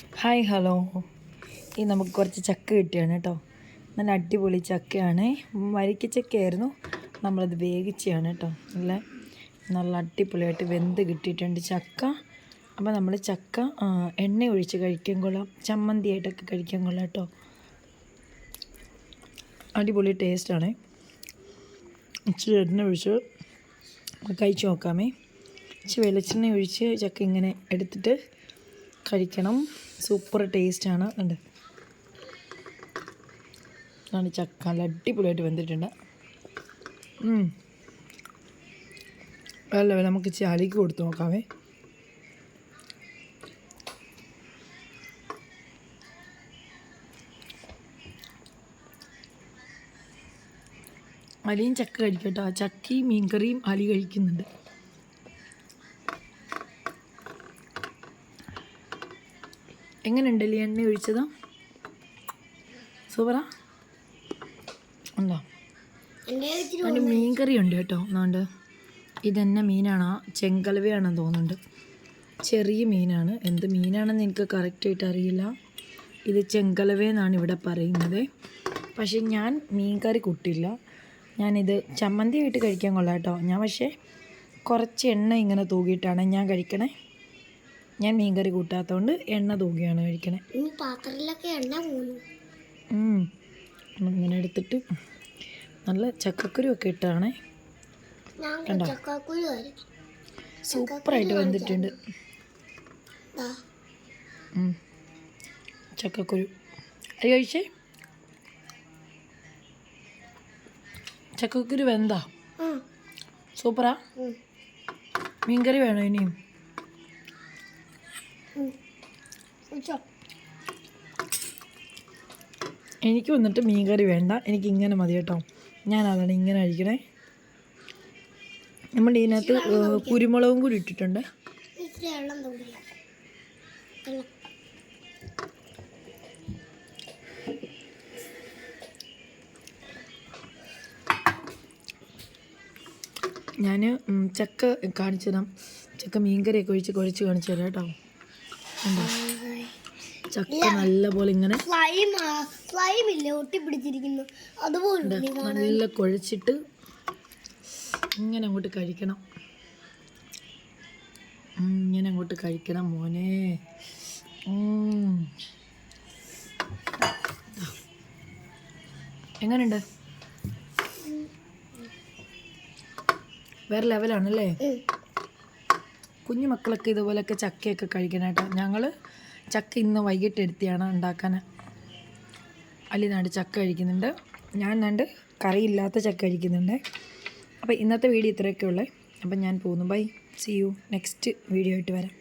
Hi hello ഈ നമുക്ക് കുറച്ച് ചക്ക കിട്ടിയാണ് കേട്ടോ. നല്ല അടിപൊളി ചക്കയാണ്. വരിക്കച്ചക്കയായിരുന്നു നമ്മളത് വേവിച്ചതാണ് കേട്ടോ. നല്ല നല്ല അടിപൊളിയായിട്ട് വെന്ത് കിട്ടിയിട്ടുണ്ട് ചക്ക. അപ്പോൾ നമ്മൾ ചക്ക എണ്ണ ഒഴിച്ച് കഴിക്കാൻ കൊള്ളാം. ചമ്മന്തിയായിട്ടൊക്കെ കഴിക്കാൻ കൊള്ളാം കേട്ടോ. അടിപൊളി ടേസ്റ്റാണ് ഇച്ചിരി എണ്ണ ഒഴിച്ച് കഴിച്ച് നോക്കാമേ. ഇച്ചിരി വെളിച്ചെണ്ണ ഒഴിച്ച് ചക്ക ഇങ്ങനെ എടുത്തിട്ട് കഴിക്കണം. സൂപ്പർ ടേസ്റ്റാണ്. ഉണ്ട് ആണ് ചക്ക. നല്ല അടിപൊളിയായിട്ട് വെന്തിട്ടുണ്ട്. അല്ല നമുക്ക് ഇച്ചിരി അലിക്ക് കൊടുത്ത് നോക്കാമേ അലിയും ചക്ക കഴിക്കട്ടോ ചക്കയും മീൻകറിയും അലി കഴിക്കുന്നുണ്ട്. എങ്ങനെയുണ്ട് അലി എണ്ണ ഒഴിച്ചത്? സൂപ്പറാ? ഉണ്ടോ അതിന്റെ മീൻകറി ഉണ്ട് കേട്ടോ. എന്നാണ്ട് ഇതെന്നെ മീനാണോ. ചെങ്കലവയാണെന്ന് തോന്നുന്നുണ്ട്. ചെറിയ മീനാണ്. എന്ത് മീനാണെന്ന് എനിക്ക് കറക്റ്റായിട്ട് അറിയില്ല. ഇത് ചെങ്കലവയെന്നാണ് ഇവിടെ പറയുന്നത്. പക്ഷേ ഞാൻ മീൻ കറി കുട്ടില്ല. ഞാനിത് ചമ്മന്തി ആയിട്ട് കഴിക്കാൻ കൊള്ളാം കേട്ടോ. ഞാൻ പക്ഷേ കുറച്ച് എണ്ണ ഇങ്ങനെ തൂകിയിട്ടാണ് ഞാൻ കഴിക്കണേ. ഞാൻ മീൻകറി കൂട്ടാത്തതുകൊണ്ട് എണ്ണ തൂകിയാണ് കഴിക്കണേ. പാത്രത്തിലൊക്കെ എണ്ണ. ഇങ്ങനെ എടുത്തിട്ട് നല്ല ചക്കക്കുരു ഒക്കെ ഇട്ടാണേ സൂപ്പറായിട്ട് വന്നിട്ടുണ്ട്. ചക്കക്കുരു. അത് കഴിച്ചേ? ചക്കക്കുരു വെന്താ? സൂപ്പറാ മീൻകറി വേണോ ഇനിയും. എനിക്ക് വന്നിട്ട് മീൻകറി വേണ്ട. എനിക്ക് ഇങ്ങനെ മതി കേട്ടോ. ഞാൻ അതാണ് ഇങ്ങനെ കഴിക്കണേ. നമ്മൾ ഇതിനകത്ത് കുരുമുളകും കൂടി ഇട്ടിട്ടുണ്ട്. ഞാൻ ചക്ക കാണിച്ചു തരാം ചക്ക മീൻകറിയൊക്കെ ഒഴിച്ച് കുഴച്ച് കാണിച്ചു തരാം കേട്ടോ. കണ്ടോ? നല്ല പോലെ ഇങ്ങനെ ഒട്ടിപ്പിടിച്ചിരിക്കുന്നു. അതുപോലെ. നല്ല കുഴച്ചിട്ട് ഇങ്ങനെ അങ്ങോട്ട് കഴിക്കണം. ഇങ്ങനെ അങ്ങോട്ട് കഴിക്കണം മോനെ. എങ്ങനെയുണ്ട് വേറെ ലെവലാണല്ലേ കുഞ്ഞു മക്കളൊക്കെ ഇതുപോലെയൊക്കെ ചക്കയൊക്കെ കഴിക്കണേട്ടോ ഞങ്ങൾ ചക്ക ഇന്ന് വൈകിട്ട് എടുത്തിയാണ് ഉണ്ടാക്കാൻ. അല്ലി നാണ്ട് ചക്ക കഴിക്കുന്നുണ്ട്. ഞാൻ നാണ്ട് കറിയില്ലാത്ത ചക്ക കഴിക്കുന്നുണ്ട്. അപ്പോൾ ഇന്നത്തെ വീഡിയോ ഇത്രയൊക്കെ ഉള്ളേ. അപ്പം ഞാൻ പോകുന്നു. Bye see you next video ആയിട്ട് വരാം.